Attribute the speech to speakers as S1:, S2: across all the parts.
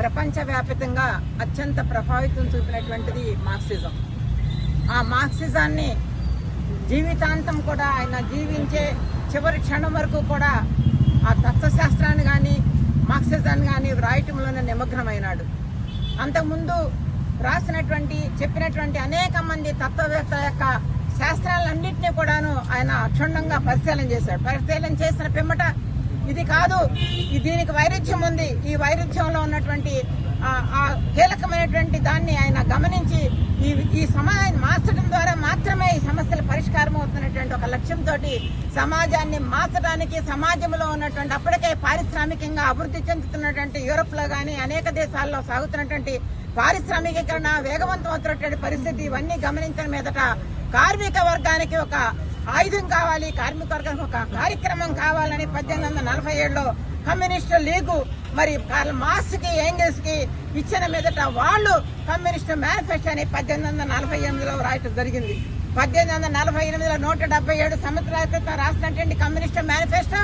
S1: ప్రపంచవ్యాప్తంగా అత్యంత ప్రభావితం చూపినటువంటిది మార్క్సిజం. ఆ మార్క్సిజాన్ని జీవితాంతం కూడా ఆయన జీవించే చివరి క్షణం వరకు కూడా ఆ తత్వశాస్త్రాన్ని కానీ మార్క్సిజాన్ని కానీ వ్రాయటంలోనే నిమగ్నమైనాడు. అంతకుముందు రాసినటువంటి చెప్పినటువంటి అనేక మంది తత్వవేత్త యొక్క శాస్త్రాలన్నింటినీ కూడాను ఆయన అక్షుణ్ణంగా పరిశీలన చేశాడు. పరిశీలన చేసిన పిమ్మట ఇది కాదు దీనికి వైరుధ్యం ఉంది. ఈ వైరుధ్యంలో ఉన్నటువంటి ఆ- కీలకమైనటువంటి దాన్ని ఆయన గమనించి ఈ ఈ సమాజాన్ని మార్చడం ద్వారా మాత్రమే ఈ సమస్యల పరిష్కారం అవుతున్నటువంటి ఒక లక్ష్యంతో సమాజాన్ని మార్చడానికి సమాజంలో ఉన్నటువంటి అప్పటికే పారిశ్రామికంగా అభివృద్ధి చెందుతున్నటువంటి యూరోప్లో కానీ అనేక దేశాల్లో సాగుతున్నటువంటి పారిశ్రామికీకరణ వేగవంతం అవుతున్నటువంటి పరిస్థితి ఇవన్నీ గమనించిన మీదట కార్మిక వర్గానికి ఒక ఆయుధం కావాలి కార్మిక వర్గం ఒక కార్యక్రమం కావాలని పద్దెనిమిది వందల నలభై ఏడులో కమ్యూనిస్టు లీగు మరి కార్ల్ మార్క్స్కి ఏంగల్స్కి ఇచ్చిన మీదట వాళ్ళు కమ్యూనిస్టు మేనిఫెస్టో అని పద్దెనిమిది వందల నలభై ఎనిమిదిలో రాయటం జరిగింది. పద్దెనిమిది వందల నలభై ఎనిమిదిలో నూట డెబ్బై ఏడు సంవత్సరాల క్రితం రాసినటువంటి కమ్యూనిస్టు మేనిఫెస్టో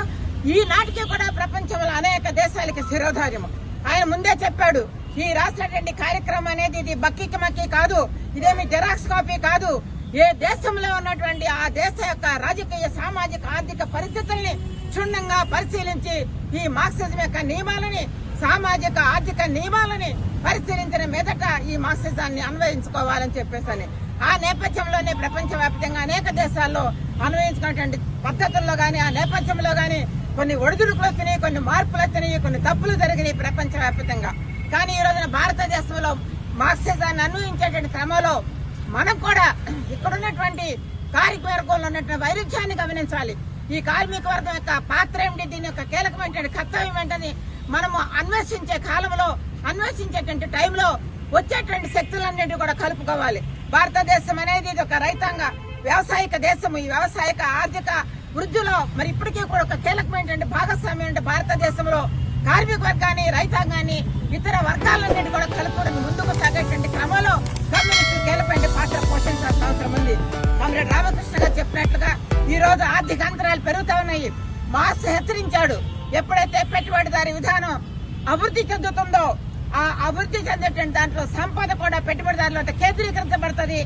S1: ఈనాటికి కూడా ప్రపంచంలో అనేక దేశాలకి శిరోధార్యము. ఆయన ముందే చెప్పాడు ఈ రాసినటువంటి కార్యక్రమం అనేది ఇది బక్కీకి మక్కి కాదు ఇదేమి జెరాక్స్ కాపీ కాదు ఏ దేశంలో ఉన్నటువంటి ఆ దేశ యొక్క రాజకీయ సామాజిక ఆర్థిక పరిస్థితుల్ని క్షుణ్ణంగా పరిశీలించి ఈ మార్క్సిజం యొక్క నియమాలని సామాజిక ఆర్థిక నియమాలని పరిశీలించిన మీదట ఈ మార్క్సిజాన్ని అన్వయించుకోవాలని చెప్పేసి ఆ నేపథ్యంలోనే ప్రపంచవ్యాప్తంగా అనేక దేశాల్లో అన్వయించుకున్నటువంటి పద్ధతుల్లో గాని ఆ నేపథ్యంలో గాని కొన్ని ఒడిదుడుకులు వచ్చినాయి కొన్ని మార్పులు వచ్చినాయి కొన్ని తప్పులు జరిగినాయి ప్రపంచవ్యాప్తంగా. కానీ ఈ రోజున భారతదేశంలో మార్క్సిజాన్ని అన్వయించేటువంటి క్రమంలో మనం కూడా ఇక్కడ ఉన్నటువంటి కార్మిక వర్గంలో ఉన్నటువంటి వైరుధ్యాన్ని గమనించాలి. ఈ కార్మిక వర్గం యొక్క పాత్ర ఏమిటి? దీని యొక్క కీలకమైనటువంటి కర్తవ్యం ఏంటని మనము అన్వేషించే కాలంలో అన్వేషించేటువంటి టైంలో వచ్చేటువంటి శక్తులన్నింటినీ కూడా కలుపుకోవాలి. భారతదేశం అనేది ఇది ఒక రైతాంగ వ్యవసాయక దేశము. ఈ వ్యవసాయక ఆర్థిక వృద్ధిలో మరి ఇప్పటికీ కూడా ఒక కీలకమైనటువంటి భాగస్వామ్యం అంటే భారతదేశంలో కార్మిక వర్గాన్ని రైతాంగాన్ని ఇతర వర్గాలన్నింటినీ కూడా కలుపుకొని ముందు ఉంది కామ్రేడ్ రామకృష్ణ గారు చెప్పినట్లుగా ఈ రోజు ఆర్థిక అంతరాలు పెరుగుతా ఉన్నాయి. మాస్ హెచ్చరించాడు. ఎప్పుడైతే పెట్టుబడిదారి విధానం అభివృద్ధి చెందుతుందో ఆ అభివృద్ధి చెందేటువంటి దాంట్లో సంపద కూడా పెట్టుబడిదారుల కేంద్రీకరించబడుతుంది.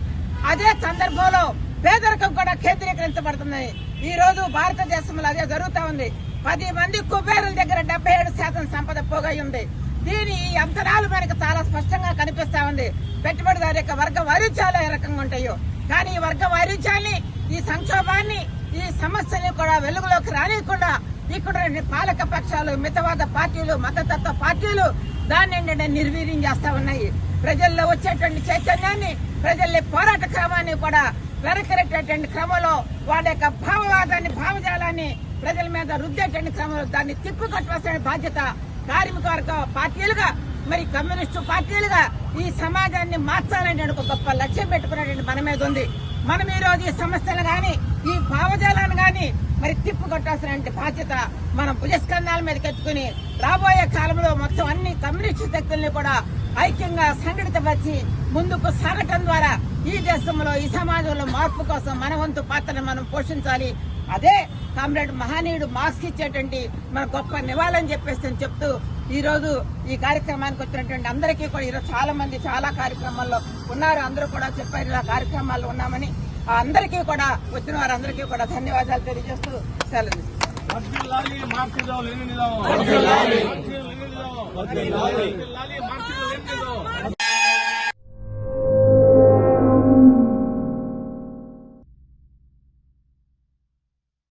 S1: అదే సందర్భంలో పేదరికం కూడా కేంద్రీకరించబడుతుంది. ఈ రోజు భారతదేశంలో అదే జరుగుతా ఉంది. పది మంది కుబేరుల దగ్గర డెబ్బై ఏడు శాతం సంపద పోగై ఉంది. దీని ఈ అంతరాలు మనకు చాలా స్పష్టంగా కనిపిస్తా ఉంది. పెట్టుబడిదారు యొక్క వర్గ వైరుధ్యాలు ఏ రకంగా ఉంటాయో. కానీ ఈ వర్గ వైరుధ్యాన్ని ఈ సంక్షోభాన్ని ఈ సమస్యని కూడా వెలుగులోకి రానియకుండా ఇక్కడ పాలక పక్షాలు మితవాద పార్టీలు మతతత్వ పార్టీలు దాన్ని నిర్వీర్యం చేస్తా ఉన్నాయి. ప్రజల్లో వచ్చేటువంటి చైతన్యాన్ని ప్రజల్ని పోరాట క్రమాన్ని కూడా వెనకరేటటువంటి క్రమంలో వాళ్ళ యొక్క భావవాదాన్ని భావజాలాన్ని ప్రజల మీద రుద్దేటువంటి క్రమంలో దాన్ని తిప్పికొట్టవలసిన బాధ్యత కార్మిక వర్గ పార్టీలుగా మరి కమ్యూనిస్టు పార్టీలుగా ఈ సమాజాన్ని మార్చాలంటే ఒక గొప్ప లక్ష్యం పెట్టుకునేటువంటి మన మీద ఉంది. మనం ఈ రోజు ఈ సమస్యలు కానీ ఈ భావజాలను కానీ మరి తిప్పు కొట్టాల్సినటువంటి బాధ్యత మనం భుజస్కంధాల మీదకి ఎత్తుకుని రాబోయే కాలంలో మొత్తం అన్ని కమ్యూనిస్టు శక్తుల్ని కూడా ఐక్యంగా సంఘటితపరిచి ముందుకు సాగటం ద్వారా ఈ దేశంలో ఈ సమాజంలో మార్పు కోసం మన వంతు పాత్రను మనం పోషించాలి. అదే కామ్రేడ్ మహనీయుడు మార్క్స్ ఇచ్చేటువంటి మన గొప్ప నివాళని చెప్పేసి అని చెప్తూ ఈ రోజు ఈ కార్యక్రమానికి వచ్చినటువంటి అందరికీ కూడా ఈరోజు చాలా మంది చాలా కార్యక్రమాల్లో ఉన్నారు. అందరూ కూడా చెప్పారు ఇలా కార్యక్రమాల్లో ఉన్నామని. ఆ అందరికీ కూడా వచ్చిన వారందరికీ కూడా ధన్యవాదాలు తెలియజేస్తూ సెలవు